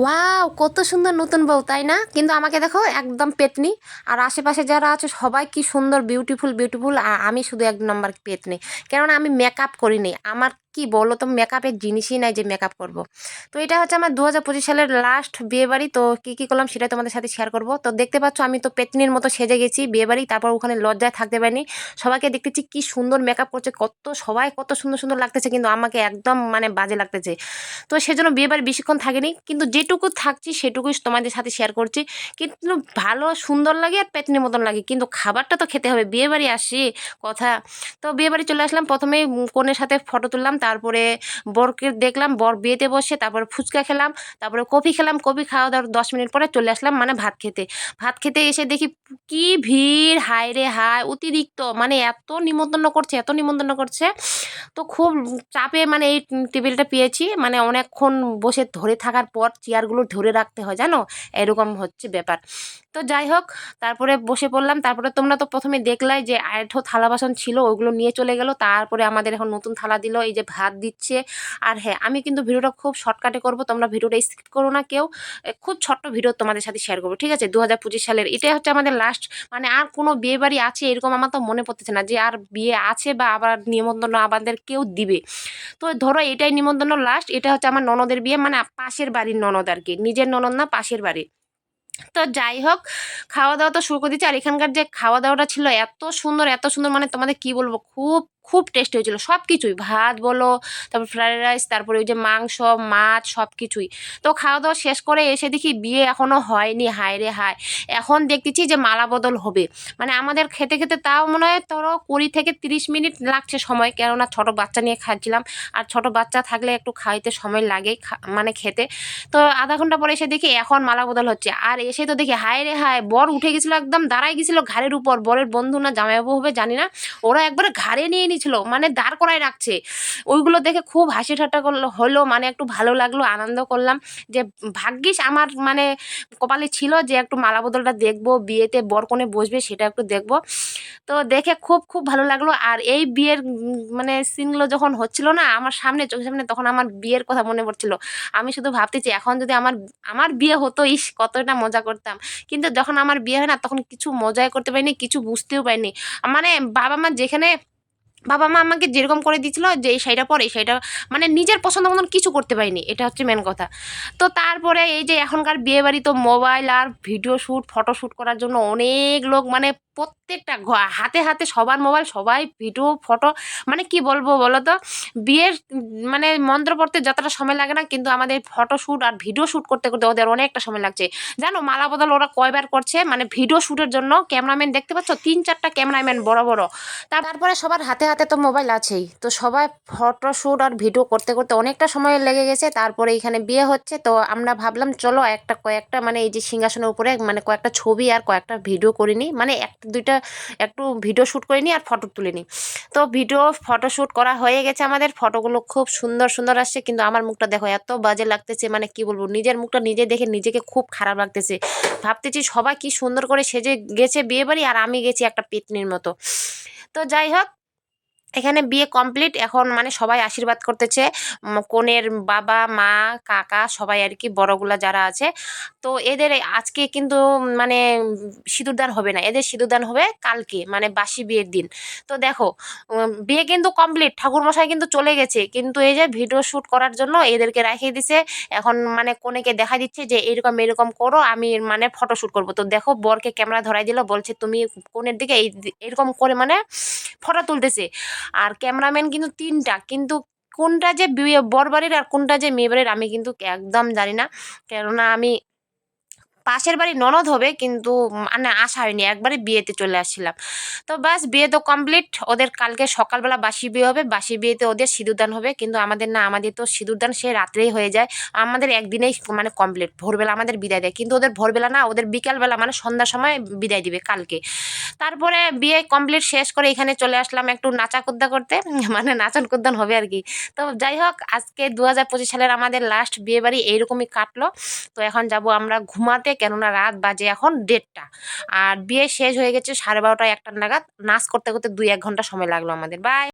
Wow, কত সুন্দর নতুন বউ, তাই না? কিন্তু আমাকে দেখো, একদম পেতনি। আর আশেপাশে যারা আছে, সবাই কি সুন্দর বিউটিফুল বিউটিফুল আর আমি শুধু এক নম্বর পেতনি। কেননা আমি মেকআপ করিনি। আমার কি বলো তো মেকআপের জিনিসই নাই যে মেকআপ করব। তো এটা হচ্ছে আমার দু হাজার পঁচিশ সালের লাস্ট বিয়েবাড়ি, তো কী কী করলাম সেটা তোমাদের সাথে শেয়ার করব। তো দেখতে পাচ্ছ আমি তো পেতনির মতো সেজে গেছি বিয়েবাড়ি, তারপর ওখানে লজ্জায় থাকতে পারিনি। সবাইকে দেখতেছি কি সুন্দর মেকআপ করছে, কত সবাই কত সুন্দর সুন্দর লাগতেছে, কিন্তু আমাকে একদম মানে বাজে লাগতেছে। তো সেজন্য বিয়েবাড়ি বেশিক্ষণ থাকেনি, কিন্তু যেটুকু থাকছি সেটুকুই তোমাদের সাথে শেয়ার করছি। কিন্তু ভালো, সুন্দর লাগে আর পেতনির মতন লাগে, কিন্তু খাবারটা তো খেতে হবে, বিয়েবাড়ি আসি, কথা। তো বিয়েবাড়ি চলে আসলাম, প্রথমেই কনের সাথে ফটো তুললাম তারপরে বরকে দেখলাম, বর বিয়েতে বসে, তারপরে ফুচকা খেলাম, তারপরে কফি খেলাম, কফি খাওয়া দাওয়ার দশ মিনিট পরে চলে আসলাম মানে ভাত খেতে। ভাত খেতে এসে দেখি কি ভিড়, হায় রে হায়, অতিরিক্ত মানে এত নিমন্ত্রণ করছে, এত নিমন্ত্রণ করছে। তো খুব চাপে মানে এই টেবিলটা পেয়েছি মানে অনেকক্ষণ বসে ধরে থাকার পর চেয়ারগুলো ধরে রাখতে হয়, জানো? এরকম হচ্ছে ব্যাপার। তো যাই হোক, তারপরে বসে পড়লাম, তারপরে তোমরা তো প্রথমে দেখলাই যে আয়ঠো থালা বাসন ছিল, ওগুলো নিয়ে চলে গেল, তারপরে আমাদের এখন নতুন থালা দিল, এই যে ভাত দিচ্ছে। আর হ্যাঁ আমি কিন্তু ভিডিওটা খুব শর্টকাটে করব, তোমরা ভিডিওটা স্কিপ করো না কেউ। খুব ছোট্ট ভিডিও তোমাদের সাথে শেয়ার করব, ঠিক আছে? দু হাজার পঁচিশ সালের, এটাই হচ্ছে আমাদের লাস্ট মানে আর কোনো বিয়ে বাড়ি আছে এরকম আমার তো মনে পড়তেছে না যে আর বিয়ে আছে বা আবার নিমন্ত্রণ আমাদের কেউ দিবে। তো ধরো এটাই নিমন্ত্রণ লাস্ট এটা হচ্ছে আমার ননদের বিয়ে মানে পাশের বাড়ির ননদ আর কি, নিজের ননদ না পাশের বাড়ি। তো যাই হোক খাওয়া দাওয়া তো শুরু করে দিচ্ছি আর এখানকার যে খাওয়া দাওয়াটা ছিল এত সুন্দর এত সুন্দর মানে তোমাদের কি বলব, খুব খুব টেস্টি হয়েছিল। সব কিছুই ভাত বলো, তারপর ফ্রাইড রাইস তারপরে ওই যে মাংস, মাছ সব কিছুই তো খাওয়া দাওয়া শেষ করে এসে দেখি বিয়ে এখনও হয়নি, হায় রে হায়। এখন দেখতেছি যে মালা বদল হবে। মানে আমাদের খেতে খেতে তাও মনে হয় ধরো কুড়ি থেকে তিরিশ মিনিট লাগছে সময়, কেননা ছোটো বাচ্চা নিয়ে খাচ্ছিলাম। আর ছোট বাচ্চা থাকলে একটু খাইতে সময় লাগে মানে খেতে। তো আধা ঘণ্টা পরে এসে দেখি এখন মালা বদল হচ্ছে। আর এসে তো দেখি হায় রে হায়, বর উঠে গেছিল একদম দাঁড়াই গেছিল ঘাড়ের উপর। বরের বন্ধু না জামাইবাবু হবে জানি না। ওরা একবারে ঘাড়ে নিয়ে নিয়েছিল মানে দাঁড় করায় রাখছে। ওইগুলো দেখে খুব হাসি ঠাট্টা করল, হলো মানে একটু ভালো লাগল, আনন্দ করলাম। যে ভাগ্যিস আমার মানে কপালে ছিল যে একটু মালা বদলটা দেখব, বিয়েতে বর কোণে বসবে সেটা একটু দেখব। তো দেখে খুব খুব ভালো লাগল। আর এই বিয়ের মানে সিনগুলো যখন হচ্ছিল না, আমার সামনে, চোখের সামনে, তখন আমার বিয়ের কথা মনে পড়ছিল। আমি শুধু ভাবতেছি, এখন যদি আমার আমার বিয়ে হতো, ইস, কতটা মজা করতাম। কিন্তু যখন আমার বিয়ে হয় না, তখন কিছু মজাই করতে পারিনি, কিছু বুঝতেও পারিনি। মানে বাবা মা যেখানে বাবা মা আমাকে যেরকম করে দিয়েছিল যে, এই শাড়িটা পরে, এই শাড়িটা মানে নিজের পছন্দ মতন কিছু করতে পারিনি। এটা হচ্ছে মেন কথা। তো তারপরে এই যে এখনকার বিয়েবাড়ি তো মোবাইল আর ভিডিও শ্যুট ফটো শ্যুট করার জন্য অনেক লোক মানে প্রত্যেকটা হাতে হাতে সবার মোবাইল, সবাই ভিডিও, ফটো মানে কি বলব বলো তো বিয়ের মানে মন্ত্র পড়তে যতটা সময় লাগে না, কিন্তু আমাদের ফটো শ্যুট আর ভিডিও শ্যুট করতে করতে ওদের অনেকটা সময় লাগছে। জানো, মালা বদল ওরা কয়বার করছে মানে ভিডিও শ্যুটের জন্য ক্যামেরাম্যান দেখতে পাচ্ছ? তিন চারটা ক্যামেরাম্যান বড় বড়। তারপরে সবার হাতে হাতে তো মোবাইল আছেই। তো সবাই ফটো শ্যুট আর ভিডিও করতে করতে অনেকটা সময় লেগে গেছে, তারপরে এখানে বিয়ে হচ্ছে। তো আমরা ভাবলাম, চলো একটা কয়েকটা মানে এই যে সিংহাসনের উপরে মানে কয়েকটা ছবি আর কয়েকটা ভিডিও করিনি মানে একটা দুইটা একটু ভিডিও শ্যুট করে নিই আর ফটো তুলে নিই। তো ভিডিও ফটো শ্যুট করা হয়ে গেছে আমাদের। ফটোগুলো খুব সুন্দর সুন্দর আসছে কিন্তু আমার মুখটা দেখো এত বাজে লাগতেছে মানে কি বলব, নিজের মুখটা নিজে দেখে নিজেকে খুব খারাপ লাগতেছে। ভাবতেছি সবাই কি সুন্দর করে সেজে গেছে বিয়ে বাড়ি আর আমি গেছি একটা পেতনির মতো। তো যাই হোক এখানে বিয়ে কমপ্লিট এখন মানে সবাই আশীর্বাদ করতেছে। কনের বাবা, মা, কাকা সবাই আর কি বড়গুলা যারা আছে। তো এদের আজকে কিন্তু মানে সিঁদুরদান হবে না। এদের সিঁদুরদান হবে কালকে মানে বাসি বিয়ের দিন। তো দেখো বিয়ে কিন্তু কমপ্লিট ঠাকুরমশাই কিন্তু চলে গেছে। কিন্তু এই যে ভিডিও শ্যুট করার জন্য এদেরকে রাখিয়ে দিছে। এখন মানে কনেকে দেখা দিচ্ছে যে এরকম এরকম করো, আমি মানে ফটো শ্যুট করব। তো দেখো, বরকে ক্যামেরা ধরাই দিল, বলছে, তুমি কোনের দিকে এই এরকম করে মানে ফটো তুলতেছে। আর ক্যামেরাম্যান কিন্তু তিনটা। কিন্তু কোনটা যে বর বাড়ির আর কোনটা যে মেয়ে বাড়ির আমি কিন্তু একদম জানি না। কেননা আমি পাশের বাড়ি ননদ হবে, কিন্তু মানে আসা হয়নি, একবারে বিয়েতে চলে আসছিলাম। তো বাস বিয়ে তো কমপ্লিট ওদের কালকে সকালবেলা বাসি বিয়ে হবে, বাসি বিয়েতে ওদের সিঁদুরদান হবে, কিন্তু আমাদের না, আমাদের তো সিঁদুরদান সে রাত্রেই হয়ে যায়, আমাদের একদিনেই মানে কমপ্লিট ভোরবেলা আমাদের বিদায় দেয়, কিন্তু ওদের ভোরবেলা না, ওদের বিকালবেলা মানে সন্ধ্যার সময় বিদায় দিবে কালকে। তারপরে বিয়ে কমপ্লিট শেষ করে এখানে চলে আসলাম একটু নাচা কুদ্দা করতে মানে নাচন কুদ্দান হবে আর কি। তো যাই হোক, আজকে দু হাজার পঁচিশ সালের আমাদের লাস্ট বিয়ে বাড়ি এইরকমই কাটলো। তো এখন যাব আমরা ঘুমাতে কেননা রাত বাজে এখন দেড়টা। আর বিয়ে শেষ হয়ে গেছে সাড়ে বারোটা একটা নাগাদ। নাচ করতে করতে দুই এক ঘণ্টা সময় লাগল আমাদের। বাই